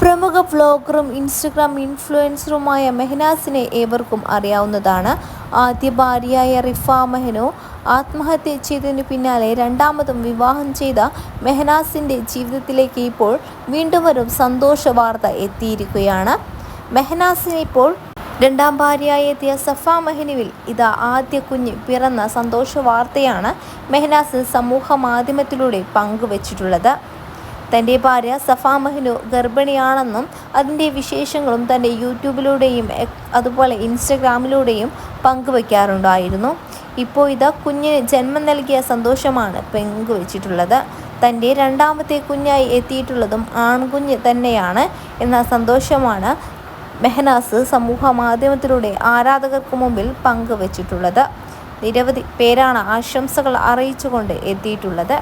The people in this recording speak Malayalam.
പ്രമുഖ വ്ലോഗറും ഇൻസ്റ്റഗ്രാം ഇൻഫ്ലുവൻസറുമായ മെഹനാസിനെ ഏവർക്കും അറിയാവുന്നതാണ്. ആദ്യ ഭാര്യയായ റിഫ മെഹനു ആത്മഹത്യ ചെയ്തതിനു പിന്നാലെ രണ്ടാമതും വിവാഹം ചെയ്ത മെഹനാസിന്റെ ജീവിതത്തിലേക്ക് ഇപ്പോൾ വീണ്ടും ഒരു സന്തോഷ വാർത്ത എത്തിയിരിക്കുകയാണ്. മെഹനാസിനിപ്പോൾ രണ്ടാം ഭാര്യയായി എത്തിയ സഫ മെഹനുവിൽ ഇതാ ആദ്യ കുഞ്ഞ് പിറന്ന സന്തോഷ വാർത്തയാണ് മെഹനാസ് സമൂഹ മാധ്യമത്തിലൂടെ പങ്കുവച്ചിട്ടുള്ളത്. തന്റെ ഭാര്യ സഫ മെഹ്നു ഗർഭിണിയാണെന്നും അതിന്റെ വിശേഷങ്ങളും തന്റെ യൂട്യൂബിലൂടെയും അതുപോലെ ഇൻസ്റ്റഗ്രാമിലൂടെയും പങ്കുവയ്ക്കാറുണ്ടായിരുന്നു. ഇപ്പോൾ ഇതാ കുഞ്ഞിന് ജന്മം നൽകിയ സന്തോഷമാണ് പങ്കുവച്ചിട്ടുള്ളത്. തന്റെ രണ്ടാമത്തെ കുഞ്ഞായി എത്തിയിട്ടുള്ളതും ആൺകുഞ്ഞ് തന്നെയാണ് എന്ന സന്തോഷമാണ് മെഹനാസ് സമൂഹ മാധ്യമത്തിലൂടെ ആരാധകർക്ക് മുമ്പിൽ പങ്കുവച്ചിട്ടുള്ളത്. നിരവധി പേരാണ് ആശംസകൾ അറിയിച്ചുകൊണ്ട് എത്തിയിട്ടുള്ളത്.